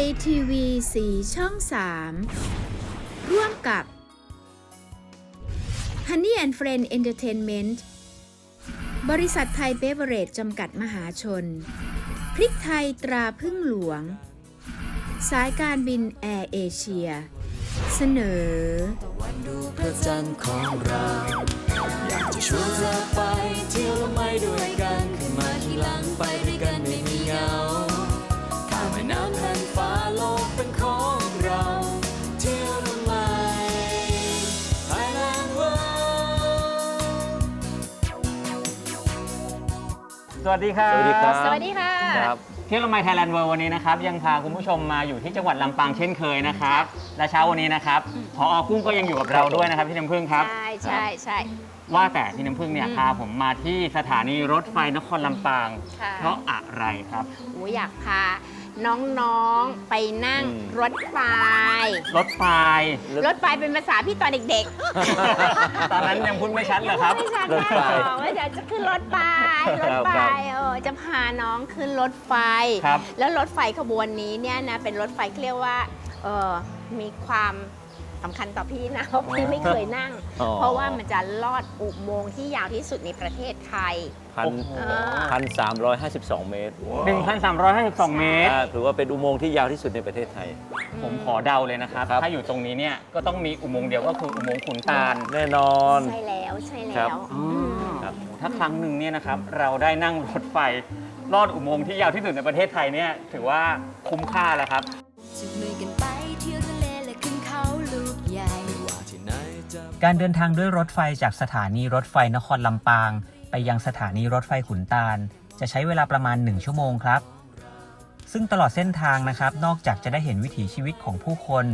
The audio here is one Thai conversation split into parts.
ยทีวีสีช่อง 3 ร่วมกับ Honey and Friend Entertainment บริษัทไทยเบเวอร์เรจจำกัดมหาชน พริกไทยตราพึ่งหลวง สายการบินแอร์เอเชีย เสนอดูพระจันทร์ของเรา อยากจะชวนเธอไปเที่ยวและไม่ด้วยกัน ขึ้นมาที่หลังไปด้วยกัน สวัสดีครับ สวัสดีครับ สวัสดีค่ะ ครับเที่ยวละไมไทยแลนด์เวิร์วันนี้นะครับ ยังพาคุณผู้ชมมาอยู่ที่จังหวัดลำปางเช่นเคยนะครับ และเช้าวันนี้นะครับพอกุ้งก็ยังอยู่กับเราด้วยนะครับพี่น้ำพึ่งครับ ใช่ใช่ใช่ ว่าแต่พี่น้ำพึ่งเนี่ยอืมพาผมมาที่สถานีรถไฟนครลำปาง ค่ะ เพราะอะไรครับ โอ้อยากพา น้องๆ ไปนั่งอืม รถไฟ รถไฟ รถไฟเป็นภาษาพี่ตอนเด็กตอนนั้นยังพูดไม่ชัดเหรอๆครับ ไม่ชัดรถไฟมากหรอกว่าเดี๋ยวจะขึ้นรถไฟ รถไฟครับเออจะพาน้องขึ้นรถไฟ ครับ แล้วรถไฟขบวนนี้เนี่ยนะเป็นรถไฟที่เรียกว่าเออมีความ สำคัญต่อพี่นะเพราะพี่ไม่เคยนั่ง อ๋อ เพราะว่ามันจะลอดอุโมงค์ที่ยาวที่สุดในประเทศไทย พันโอ้โห พันสามร้อยห้าสิบสองเมตร1,352 เมตร อ่าถือว่าเป็นอุโมงค์ที่ยาวที่สุดในประเทศไทย ผมขอเดาเลยนะครับ ครับ ถ้าอยู่ตรงนี้เนี่ยก็ต้องมีอุโมงค์เดียวก็คืออุโมงค์ขุนตาลแน่นอน ใช่แล้วใช่ครัแล้บ วอ๋อมครับ ถ้าครั้งหนึ่งเนี่ยนะครับเราได้นั่งรถไฟลอดอุโมงค์ที่ยาวที่สุดในประเทศไทยเนี่ยถือว่าคุ้มค่าแล้วครับ การเดินทางด้วยรถไฟจากสถานีรถไฟนครลำปาง ไปยังสถานีรถไฟขุนตาล จะใช้เวลาประมาณ 1 ชั่วโมงครับ ซึ่งตลอดเส้นทางนะครับ นอกจากจะได้เห็นวิถีชีวิตของผู้คน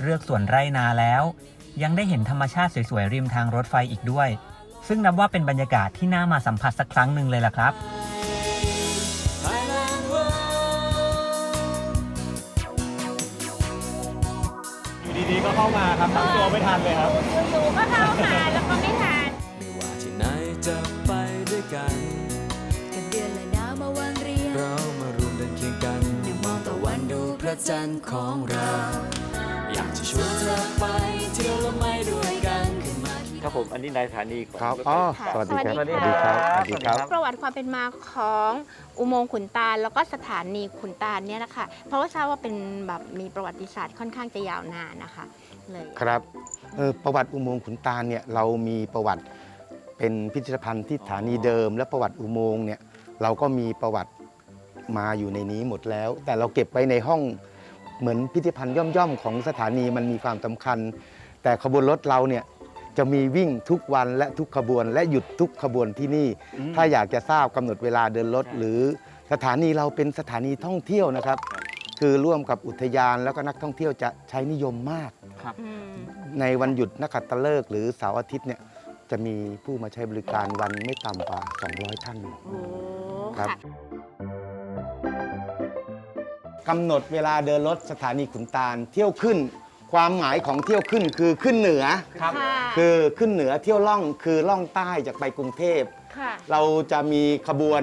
เลือกสวนไร่นาแล้ว ยังได้เห็นธรรมชาติสวยๆริมทางรถไฟอีกด้วย ซึ่งนับว่าเป็นบรรยากาศที่น่ามาสัมผัสสักครั้งหนึ่งเลยล่ะครับ ดีๆก็เข้ามาครับตั้งตัวไม่ทันเลยครับ อยู่ๆก็เข้ามาแล้วก็ไม่ทานไม่ว่าที่ไหนจะไปด้วยกัน กับเดือนและดาวมาวางเรียงเรามารวมเดินเคียงกันมองตะวันดูพระจันทร์ของเรา อยากจะชวนเธอไปเที่ยวและไม่ด้วยกันขึ้นมาที่ ครับผม อันนี้ในสถานีของครับถไฟอ๋อค่ะสวัสดีครับสวัสดีครับ สวัสดีครับ ประวัติความเป็นมาของอุโมงค์ขุนตาลแล้วก็สถานีขุนตาลเนี่ยนะคะเพราะว่าทราบว่าเป็นแบบมีประวัติศาสตร์ค่อนข้างจะยาวนานนะคะเลยครับเออประวัติอุโมงค์ขุนตาลเนี่ยเรามีประวัติเป็นพิพิธภัณฑ์ที่สถานีเดิม และประวัติอุโมงค์เนี่ยเราก็มีประวัติมาอยู่ในนี้หมดแล้ว แต่เราเก็บไว้ในห้องเหมือนพิพิธภัณฑ์ย่อมๆของสถานีมันมีความสำคัญ แต่ขบวนรถเราเนี่ย จะมีวิ่งทุกวันและทุกขบวน และหยุดทุกขบวนที่นี่อืมถ้าอยากจะทราบกำหนดเวลาเดินรถใช่หรือสถานีเราเป็นสถานีท่องเที่ยวนะครับ คือร่วมกับอุทยานแล้วก็นักท่องเที่ยวจะใช้นิยมมากอืมในวันหยุดนักขัตฤกษ์หรือเสาร์อาทิตย์เนี่ยจะมีผู้มาใช้บริการวันไม่ต่ำกว่า 200 ท่าน โอ้ครับค่ะกำหนดเวลาเดินรถสถานีขุนตาลเที่ยวขึ้น ความหมายของเที่ยวขึ้นคือขึ้นเหนือ ครับ ค่ะคือขึ้นเหนือเที่ยวล่องคือล่องใต้จากไปกรุงเทพ ค่ะ เราจะมีขบวน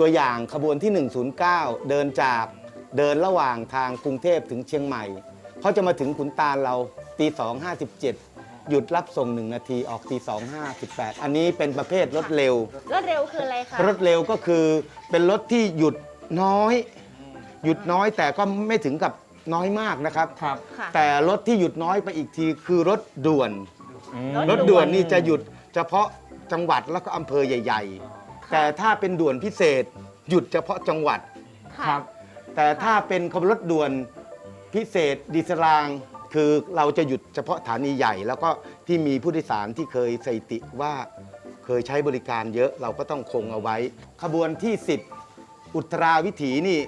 ตัวอย่างขบวนที่ 109 เดินจากเดินระหว่างทางกรุงเทพถึงเชียงใหม่เขาจะมาถึงขุนตาลเราตี2.57 หยุดรับส่ง 1 นาทีออกตี2.58 อันนี้เป็นประเภทรถเร็ว รถเร็วคืออะไรคะรถเร็วก็คือเป็นรถที่หยุดน้อย หยุดน้อยแต่ก็ไม่ถึงกับ น้อยมากนะครับ ครับ ค่ะ แต่รถที่หยุดน้อยไปอีกทีคือรถด่วนอืมรถด่วนนี่จะหยุดเฉพาะจังหวัดแล้วก็อำเภอใหญ่ ๆ แต่ถ้าเป็นด่วนพิเศษ หยุดเฉพาะจังหวัด ค่ะครับแต่ถ้าเป็นขบวนรถด่วนพิเศษดีเซลราง คือเราจะหยุดเฉพาะสถานีใหญ่ แล้วก็ที่มีผู้โดยสารที่เคยสถิติว่าเคยใช้บริการเยอะเราก็ต้องคงเอาไว้ ขบวนที่ 10 อุตราวิถีนี่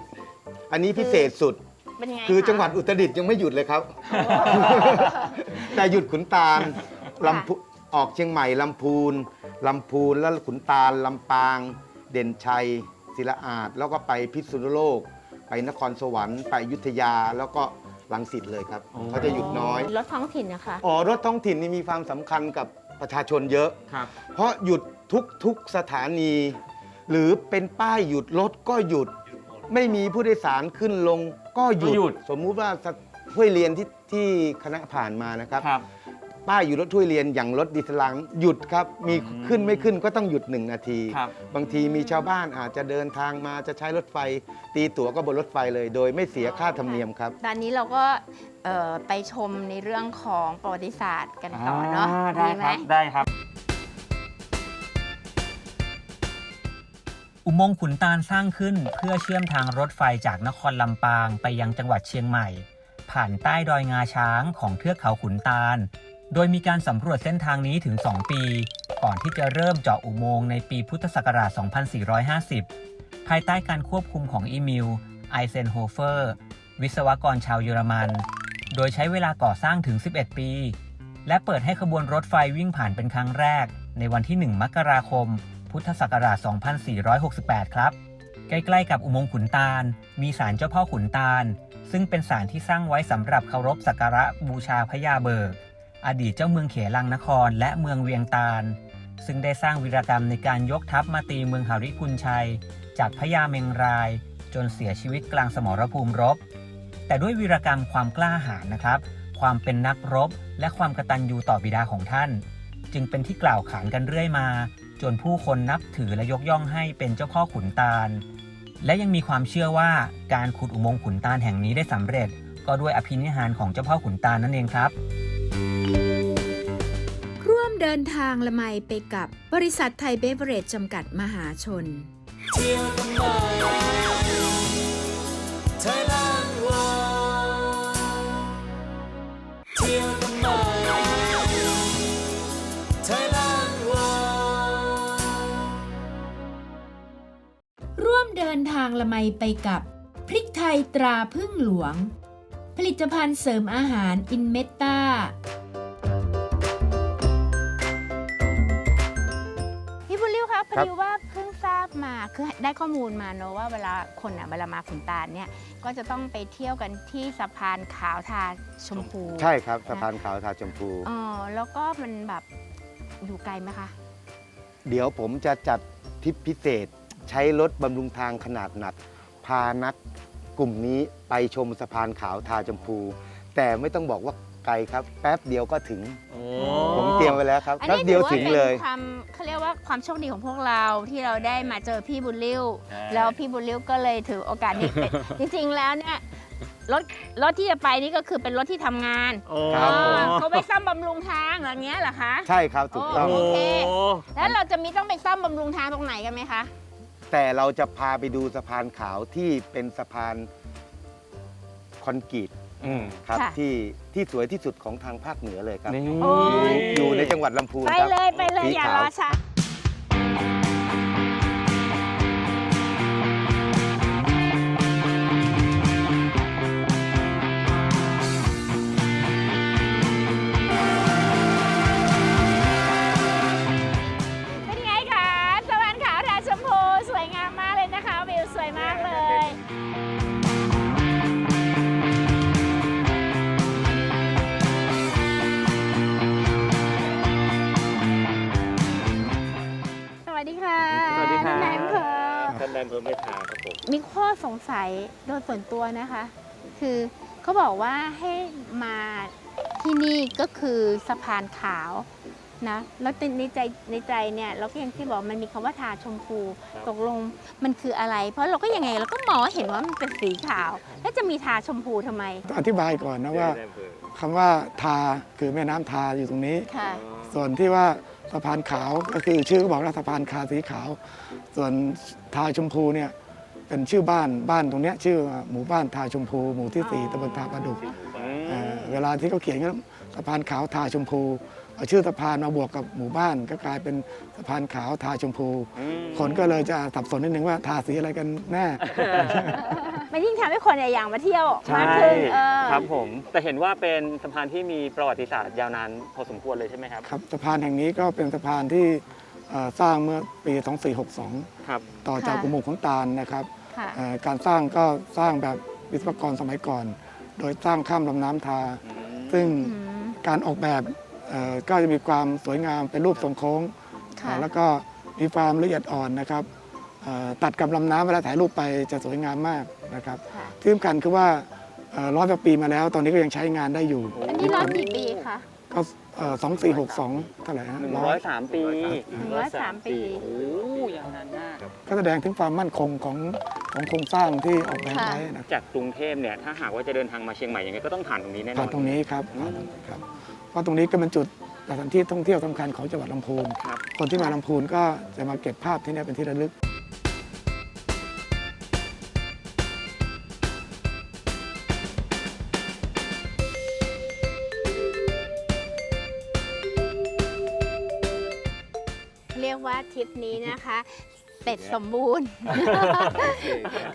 อันนี้พิเศษสุด เป็นไงคือคะจังหวัดอุตรดิตถ์ยังไม่หยุดเลยครับ แต่หยุดขุนตาลลำพูออกเชียงใหม่ลำพูนลำพูนแล้วขุนตาลลำปาง เด่นชัยศิลาอาดแล้วก็ไปพิษณุโลก ไปนครสวรรค์ไปอยุธยาแล้วก็ลังสิตเลยครับเขาจะหยุดน้อย รถท้องถิ่นนะคะ อ๋อรถท้องถิ่นนี่มีความสำคัญกับประชาชนเยอะ ครับ เพราะหยุดทุกทุกสถานี หรือเป็นป้ายหยุดรถก็หยุด ไม่มีผู้โดยสารขึ้นลง ก็หยุก็หยุด ด สมมุติว่าสักห้วยเรียนที่ที่คณะผ่านมานะครับ ครับ ป้ายอยู่รถถ้วยเรียนอย่างรถดีเซลลังหยุดครับ มีอืมขึ้นไม่ขึ้นก็ต้องหยุดหนึ่งนาที ครับ บางทีมีชาวบ้านอาจจะเดินทางมาจะใช้รถไฟ ตีตั๋วก็บนรถไฟเลย โดยไม่เสียค่าธรรมเนียมครับ ตอนนี้เราก็เอ่อไปชมในเรื่องของประวัติศาสตร์กันต่อเนาะอ่ได้ดีคไหมรับได้ครับ อุโมงค์ขุนตาลสร้างขึ้นเพื่อเชื่อมทางรถไฟจากนครลำปางไปยังจังหวัดเชียงใหม่ ผ่านใต้ดอยงาช้างของเทือกเขาขุนตาล โดยมีการสำรวจเส้นทางนี้ถึง 2 ปี ก่อนที่จะเริ่มเจาะอุโมงค์ในปีพุทธศักราช 2450 ภายใต้การควบคุมของอีมิลไอเซนโฮเฟอร์ วิศวกรชาวเยอรมัน โดยใช้เวลาก่อสร้างถึง 11 ปี และเปิดให้ขบวนรถไฟวิ่งผ่านเป็นครั้งแรก ในวันที่ 1 มกราคม พุทธศักราช 2468 ครับ ใกล้ๆกับอุโมงค์ขุนตาล มีศาลเจ้าพ่อขุนตาล ซึ่งเป็นศาลที่สร้างไว้สำหรับเคารพสักการะบูชาพญาเบิก อดีตเจ้าเมืองเขลังนครและเมืองเวียงตาล ซึ่งได้สร้างวีรกรรมในการยกทัพมาตีเมืองหาริพุนชัย จากพญาเมงราย จนเสียชีวิตกลางสมรภูมิรบ แต่ด้วยวีรกรรมความกล้าหาญนะครับ ความเป็นนักรบ และความกตัญญูต่อบิดาของท่าน จึงเป็นที่กล่าวขานกันเรื่อยมา จนผู้คนนับถือและยกย่องให้เป็นเจ้าพ่อขุนตาล และยังมีความเชื่อว่าการขุดอุโมงค์ขุนตาลแห่งนี้ได้สำเร็จ ก็ด้วยอภินิหารของเจ้าพ่อขุนตาลนั่นเองครับ ร่วมเดินทางละไมไปกับบริษัทไทยเบเวอเรจจำกัดมหาชน เที่ยวทำไม Thailand World ดินทางละไมไปกับพริกไทยตราพึ่งหลวง ผลิตภัณฑ์เสริมอาหารอินเมตตาพี่บุญริ้วครับพอครับดีว่าเพิ่งทราบมาคือได้ข้อมูลมาเนอะว่าเวลาคนอะเวลามาขุนตาลเนี่ยก็จะต้องไปเที่ยวกันที่สะพานขาวทาชมพูใช่ครับสะพานขาวทาชมพูอ๋อแล้วก็มันแบบอยู่ไกลไหมคะ เดี๋ยวผมจะจัดทริปพิเศษ ใช้รถบำรุงทางขนาดหนัก พานักกลุ่มนี้ไปชมสะพานขาวทาชมพู แต่ไม่ต้องบอกว่าไกลครับ แป๊บเดียวก็ถึงโอ้ผมเตรียมไว้แล้วครับอันแป๊บนี้เดีถืยวอว่าถึงเป็นเลย ความเขาเรียกว่าความโชคดีของพวกเราที่เราได้มาเจอพี่บุญริ้วแล้วพี่บุญริ้วก็เลยถือโอกาสนี้เป็นจริงๆแล้วเนี่ยรถรถที่จะไปนี่ก็คือเป็นรถที่ทำงานโอ้ครับผม อ่าเขาไปซ่อมบำรุงทางอย่างเงี้ยเหรอคะ ใช่ครับถูกต้อง โอเคโอ้แล้วเราจะมีต้องไปซ่อมบำรุงทางตรงไหนกันไหมคะ แต่เราจะพาไปดูสะพานขาวที่เป็นสะพานคอนกรีตอืมครับค่ะ ที่ที่สวยที่สุดของทางภาคเหนือเลยครับ นี่โอ้ยอยู่ในจังหวัดลำพูนไปครับเลยไปเลยสีอย่าขาวรอช้า สงสัยโดยส่วนตัวนะคะ คือเขาบอกว่าให้มาที่นี่ก็คือสะพานขาวนะแล้วในใจในใจเนี่ยเราก็อย่างที่บอกมันมีคำว่าทาชมพูตกลงมันคืออะไร เพราะเราก็ยังไงเราก็มองเห็นว่ามันเป็นสีขาว แล้วจะมีทาชมพูทำไมต้องอธิบายก่อนนะว่าคำว่าทาคือแม่น้ำทาอยู่ตรงนี้ค่ะส่วนที่ว่าสะพานขาวก็คือชื่อก็บอกว่าสะพานคาสีขาว ส่วนทาชมพูเนี่ย เป็นชื่อบ้านบ้านตรงเนี้ยชื่อหมู่บ้านทาชมพู หมู่ที่สี่ตำบลทาประดุกเอ่อเวลาที่เขาเขียนก็สะพานขาวทาชมพูเอาชื่อสะพานมาบวกกับหมู่บ้านก็กลายเป็นสะพานขาวทาชมพู คนก็เลยจะสับสนนิดนึงว่าทาสีอะไรกันแน่ มันยิ่งทำให้คนเนี่ยอยากมาเที่ยวใช่มากขึ้นเออครับผม แต่เห็นว่าเป็นสะพานที่มีประวัติศาสตร์ยาวนานพอสมควรเลยใช่ไหมครับ ครับสะพานแห่งนี้ก็เป็นสะพานที่เอ่อสร้างเมื่อปี 2462 ครับ ต่อจากค่ะอุโมงค์ของตาลนะครับ ค่ะเอ่อการสร้างก็สร้างแบบวิศวกรสมัยก่อน โดยสร้างข้ามลำน้ำทา ซึ่งอืมการออกแบบเอ่อก็จะมีความสวยงามเป็นรูปทรงโค้งค่ะแล้วก็มีความละเอียดอ่อนนะครับเอ่อตัดกับลำน้ำเวลาถ่ายรูปไปจะสวยงามมากนะครับค่ะที่สำคัญคือว่าเอ่อร้อยกว่าปีมาแล้ว ตอนนี้ก็ยังใช้งานได้อยู่ อันนี้ร้อยกี่ปีคะก็ สองสี่หกสองเท่าไหร่ฮะร้อย103ปีหนึ่งร้อยสามปีโอ้ยาวนานมากก็แสดงถึงความมั่นคงของของโครงสร้างที่ออกแบบไว้นะครับจากกรุงเทพเนี่ยถ้าหากว่าจะเดินทางมาเชียงใหม่ยังไงก็ต้องผ่านตรงนี้แน่นอนผ่านตรงนี้ครับอืมผ่านตรงนี้ครับเพราะตรงนี้ก็เป็นจุดสถานที่ท่องเที่ยวสำคัญของจังหวัดลำพูนครับคนที่มาลำพูนก็จะมาเก็บภาพที่นี่เป็นที่ระลึก เรียกว่าทริปนี้นะคะเสร็จสมบูรณ์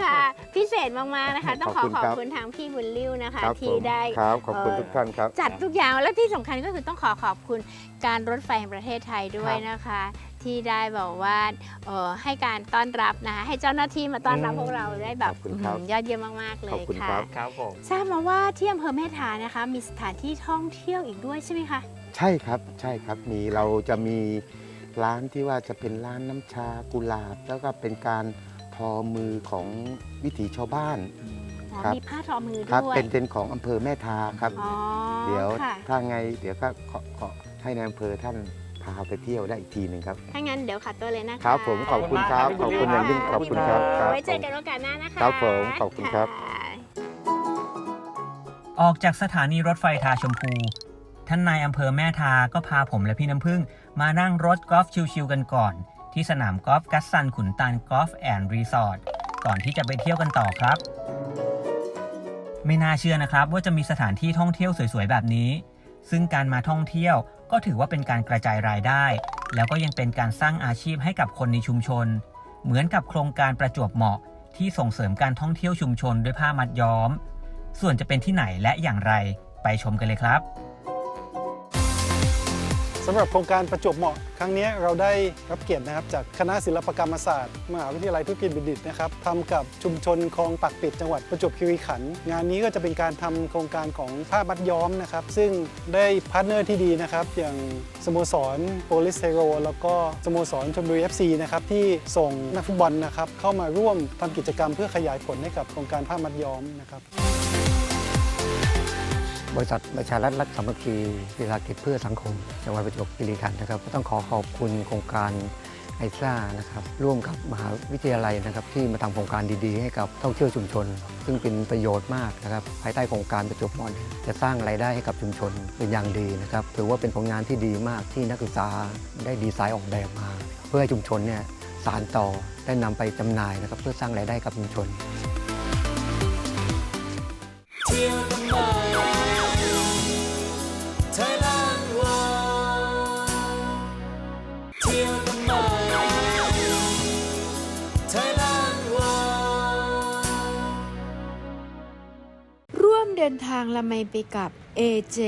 ค่ะ พิเศษมาก ๆ นะคะ ต้องขอขอบคุณขอบครับ คุณทางพี่บุญลิ้วนะคะครับที่ผมได้ ครับ ขอบคุณเอ่อ ทุกท่านครับ จัดทุกอย่างและที่สำคัญก็คือต้องขอขอบคุณการรถไฟแห่งประเทศไทยด้วยนะคะ ที่ได้บอกว่าเอ่อให้การต้อนรับนะคะให้เจ้าหน้าที่มาต้อนรับอืมพวกเราได้แบบขอบคุณครับอื้อหือยอดเยี่ยมมากๆเลขอบยคุณค่ะครับ ครับผม ทราบมาว่าที่อำเภอแม่ทานะคะ มีสถานที่ท่องเที่ยวอีกด้วยใช่ไหมคะ ใช่ครับ ใช่ครับ มีเราจะมี ร้านที่ว่าจะเป็นร้านน้ำชากุหลาบ แล้วก็เป็นการทอมือของวิถีชาวบ้าน อ๋อครับ มีผ้าทอมือครับ ด้วยเป็นเป็นของอำเภอแม่ทาครับ อ๋อเดี๋ยวค่ะถ้าไงเดี๋ยวก็ขอขอให้ในอำเภอท่านพาไปเที่ยวได้อีกทีหนึ่งครับ ถ้างั้นเดี๋ยวขัดตัวเลยนะคะครับผมขอบคุณครับขอบคุณอย่างยิ่งขอบคุณครับครับ ไว้เจอกันโอกาสหน้านะคะครับผมขอบคุณครับะออกจากสถานีรถไฟทาชมพู ท่านนายอำเภอแม่ทาก็พาผมและพี่น้ำพึ่ง มานั่งรถกอล์ฟชิลๆกันก่อน ที่สนามกอล์ฟกัสซันขุนตาลกอล์ฟแอนด์รีสอร์ทก่อนที่จะไปเที่ยวกันต่อครับ ไม่น่าเชื่อนะครับว่าจะมีสถานที่ท่องเที่ยวสวยๆ แบบนี้ ซึ่งการมาท่องเที่ยวก็ถือว่าเป็นการกระจายรายได้ แล้วก็ยังเป็นการสร้างอาชีพให้กับคนในชุมชน เหมือนกับโครงการประจวบเหมาะที่ส่งเสริมการท่องเที่ยวชุมชนด้วยผ้ามัดย้อม ส่วนจะเป็นที่ไหนและอย่างไรไปชมกันเลยครับ สำหรับโครงการประจวบเหมาะครั้งนี้เราได้รับเกียรตินะครับจากคณะศิลปกรรมศาสตร์ มหาวิทยาลัยธุรกิจบัณฑิตนะครับทำกับชุมชนคลองปักปิดจังหวัดประจวบคีรีขันธ์งานนี้ก็จะเป็นการทำโครงการของผ้ามัดย้อมนะครับ ซึ่งได้พาร์ทเนอร์ที่ดีนะครับอย่างสโมสรโปลิสเทโรแล้วก็สโมสรชลบุรีเอฟซีนะครับที่ส่งนักฟุตบอลนะครับเข้ามาร่วมทำกิจกรรมเพื่อขยายผลให้กับโครงการผ้ามัดย้อมนะครับ บริษัทประชารัฐรัฐสามัคคีวิสาหกิจเพื่อสังคม จังหวัดประจวบคีรีขันธ์นะครับก็ต้องขอขอบคุณโครงการไอซ่านะครับร่วมกับมหาวิทยาลัยนะครับที่มาทำโครงการดีๆ ให้กับท่องเที่ยวชุมชน ซึ่งเป็นประโยชน์มากนะครับภายใต้โครงการประจวบมอนจะสร้างรายได้ให้กับชุมชนเป็นอย่างดีนะครับถือว่าเป็นผลงานที่ดีมากที่นักศึกษาได้ดีไซน์ออกแบบมา เพื่อให้ชุมชนเนี่ยสานต่อได้นำไปจำหน่ายนะครับเพื่อสร้างรายได้กับชุมชน ดินทางละไมไปกับ AJ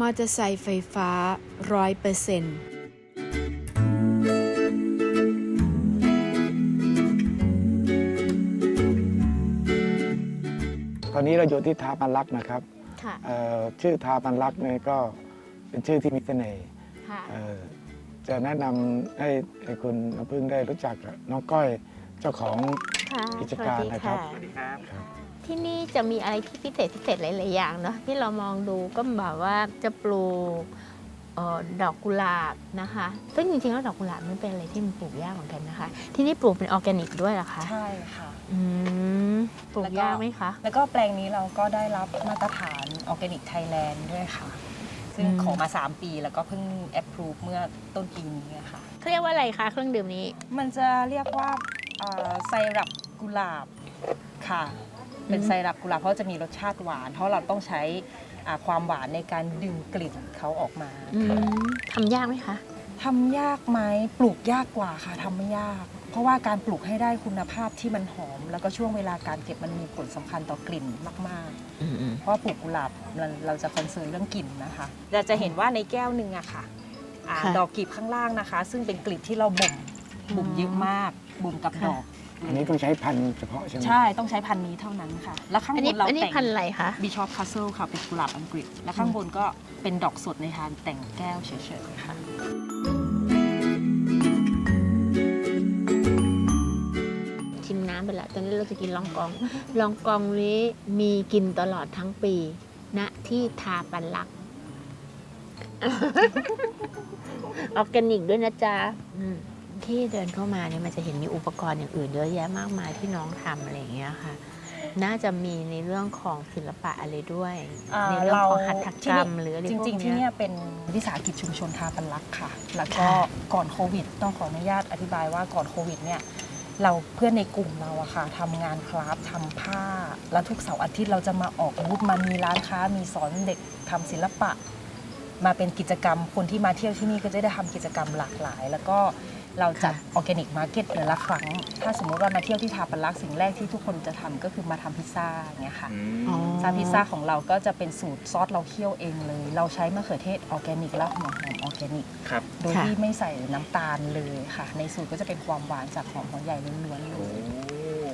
มอเตอร์ไซค์ไฟฟ้า 100%ตอนนี้เราอยู่ที่ทาปันลักษณ์นะครับค่ะเอ่อชื่อทาปันลักษณ์เนี่ยก็เป็นชื่อที่มีเสน่ห์ค่ะเอ่อจะแนะนำให้ให้คุณน้ำพึ่งได้รู้จักกับน้องก้อยเจ้าของค่ะกิจการนะครับสวัสดีครับ ที่นี่จะมีอะไรที่พิเศษพิเศษหลาย ๆ อย่างเนาะที่เรามองดูก็แบบว่าจะปลูกเอ่อดอกกุหลาบนะคะ ซึ่งจริง ๆ แล้วดอกกุหลาบมันเป็นอะไรที่มันปลูกยากเหมือนกันนะคะ ที่นี่ปลูกเป็นออร์แกนิกด้วยเหรอคะ ใช่ค่ะอืมปลูกยากไหมคะ แล้วก็แปลงนี้เราก็ได้รับมาตรฐานออร์แกนิกไทยแลนด์ด้วยค่ะ ซึ่งอืมขอมา 3 ปีแล้วก็เพิ่งแอปพรูฟเมื่อต้นปีนี้อะค่ะเขาเรียกว่าอะไรคะเครื่องดื่มนี้ มันจะเรียกว่าเอ่อไซรัปกุหลาบค่ะ เป็นอืมไซรัปกุหลาบเพราะจะมีรสชาติหวาน เพราะเราต้องใช้อ่าความหวานในการดึงกลิ่นเขาออกมาอืมทำยากไหมคะ ทำยากไหมปลูกยากกว่าค่ะทำไม่ยาก เพราะว่าการปลูกให้ได้คุณภาพที่มันหอม แล้วก็ช่วงเวลาการเก็บมันมีผลสำคัญต่อกลิ่นมาก ๆ เพราะว่าปลูกกุหลาบเราเราจะคอนเซิร์นเรื่องกลิ่นนะคะเราจะเห็นว่าในแก้วหนึ่งอะค่ะอ่าค่ะดอกกลีบข้างล่างนะคะ ซึ่งเป็นกลีบที่เราบ่มบ่มเยอะมากบ่มกับดอก อันนี้ต้องใช้พันธุ์เฉพาะใช่ไหมใช่ต้องใช้พันธุ์นี้เท่านั้นค่ะ แล้วข้างอันบนี้นเราอันนี้แต่งพันธุ์อะไรคะ บิชอปคาสเซิลค่ะเป็นกุหลาบอังกฤษ และข้างบนก็เป็นดอกสดในทานแต่งแก้วเฉยๆค่ะเราจะกินลองกอง ลองกองนี้มีกินตลอดทั้งปีณที่ทาปันลัก ออร์แกนิกด้วยนะจ๊ะอืม ที่เดินเข้ามาเนี่ยมันจะเห็นมีอุปกรณ์อย่างอื่นเยอะแยะมากมายที่น้องทำอะไรอย่างเงี้ยค่ะ น่าจะมีในเรื่องของศิลปะอะไรด้วยอ่าในเรื่องของหัตถกรรมที่นี่หรืออะไรจพวกริง ๆ ที่เนี้เนี่ยยเป็นวิสาหกิจชุมชนทาปันลักษณ์ค่ะ แล้วก็ค่ะก่อนโควิดต้องขออนุญาตอธิบายว่าก่อนโควิดเนี่ยเราเพื่อนในกลุ่มเราอะค่ะทำงานคราฟต์ทำผ้า แล้วทุกเสาร์อาทิตย์เราจะมาออกบูธมามีร้านค้า มีสอนเด็กทำศิลปะ มาเป็นกิจกรรมคนที่มาเที่ยวที่นี่ก็จะได้ทำกิจกรรมหลากหลาย แล้วก็ เราจัดออร์แกนิกมาร์เก็ตเดือนละครั้ง ถ้าสมมติว่ามาเที่ยวที่ทาปันลักษณ์สิ่งแรกที่ทุกคนจะทำก็คือมาทำพิซซ่าอย่างเงี้ยค่ะอ๋อซาพิซซ่าของเราก็จะเป็นสูตรซอสเราเคี่ยวเองเลย เราใช้มะเขือเทศออร์แกนิกและหัวหอมออร์แกนิกครับโดยค่ะที่ไม่ใส่น้ำตาลเลยค่ะ ในสูตรก็จะเป็นความหวานจากหอมหัวใหญ่ล้วนๆเลย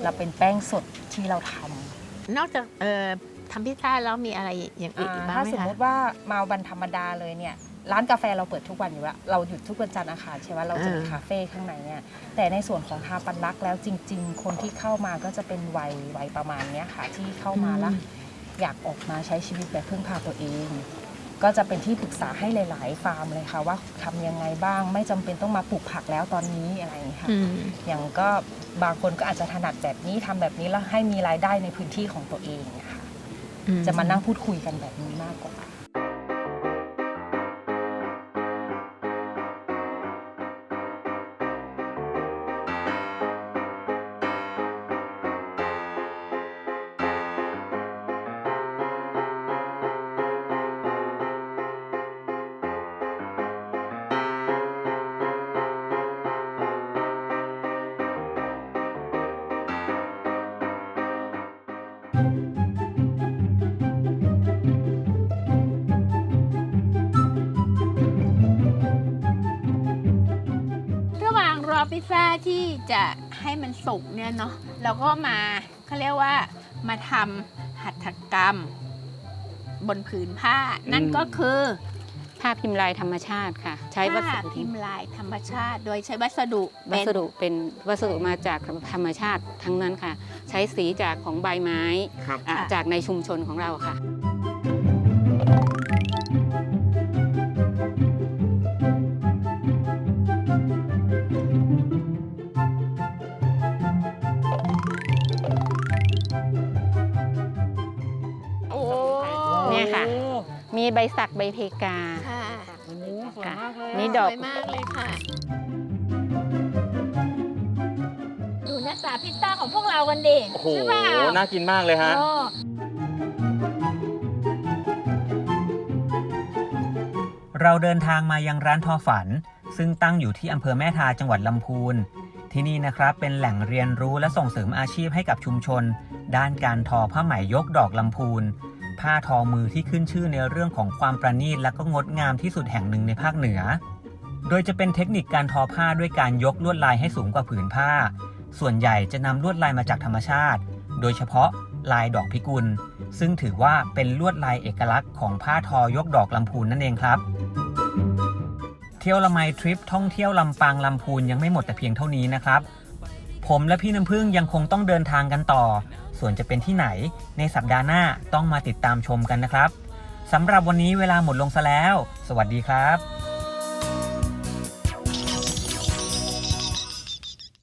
เราเป็นแป้งสดที่เราทำนอกจากเอ่อทำพิซซ่าแล้วมีอะไรอย่างอื่นอีกบ้างถ้าไหมสมคะมติว่ามาวันธรรมดาเลยเนี่ย ร้านกาแฟเราเปิดทุกวันอยู่แล้วเราหยุดทุกวันจันทร์อังคารใช่ไหมเราจะมีอ่าคาเฟ่ข้างในเนี่ยแต่ในส่วนของทาปันลักษณ์แล้วจริง ๆ คนที่เข้ามาก็จะเป็นวัยวัยประมาณเนี้ยค่ะที่เข้ามาแล้วอยากออกมาใช้ชีวิตแบบพึ่งพาตัวเอง ก็จะเป็นที่ปรึกษาให้หลาย ๆ ฟาร์มเลยค่ะว่าทำยังไงบ้างไม่จำเป็นต้องมาปลูกผักแล้วตอนนี้อะไรอย่างนี้ยค่ะอืมอย่างก็บางคนก็อาจจะถนัดแบบนี้ทำแบบนี้แล้วให้มีรายได้ในพื้นที่ของตัวเองอะค่ะอืมจะมานั่งพูดคุยกันแบบนี้มากกว่า ระหว่างรอพิซซ่าที่จะให้มันสุกเนี่ยเนาะเราก็มาเขาเรียกว่ามาทำหัตถกรรม บนผืนผ้า นั่นก็คือผ้าพิมพ์ลายธรรมชาติค่ะ ใช้วัสผ้าดุพิมพ์ลายธรรมชาติ โดยใช้วัสดุวัเป็นสดุเป็นวัสดุมาจากธรรมชาติทั้งนั้นค่ะ ใช้สีจากของใบไม้ครับ อะจากในชุมชนของเราค่ะ เนี่ยค่ะมีใบสักใบเพกา ค่ะค่ะนี่ ดอก สวยมากเลยค่ะ ดูหน้าตาพิซซ่าของพวกเรากันดิโอ้โห ใช่เปล่าน่ากินมากเลยฮะโอ้เราเดินทางมายังร้านทอฝัน ซึ่งตั้งอยู่ที่อำเภอแม่ทาจังหวัดลำพูน ที่นี่นะครับเป็นแหล่งเรียนรู้และส่งเสริมอาชีพให้กับชุมชน ด้านการทอผ้าไหมยกดอกลำพูน ผ้าทอมือที่ขึ้นชื่อในเรื่องของความประณีตและก็งดงามที่สุดแห่งหนึ่งในภาคเหนือ โดยจะเป็นเทคนิคการทอผ้าด้วยการยกลวดลายให้สูงกว่าผืนผ้า ส่วนใหญ่จะนำลวดลายมาจากธรรมชาติ โดยเฉพาะลายดอกพิกุล ซึ่งถือว่าเป็นลวดลายเอกลักษณ์ของผ้าทอยกดอกลำพูนนั่นเองครับ เที่ยวละไมทริปท่องเที่ยวลำปางลำพูนยังไม่หมดแต่เพียงเท่านี้นะครับ ผมและพี่น้ำพึ่งยังคงต้องเดินทางกันต่อ ส่วนจะเป็นที่ไหนในสัปดาห์หน้าต้องมาติดตามชมกันนะครับสำหรับวันนี้เวลาหมดลงซะแล้ว สวัสดีครับ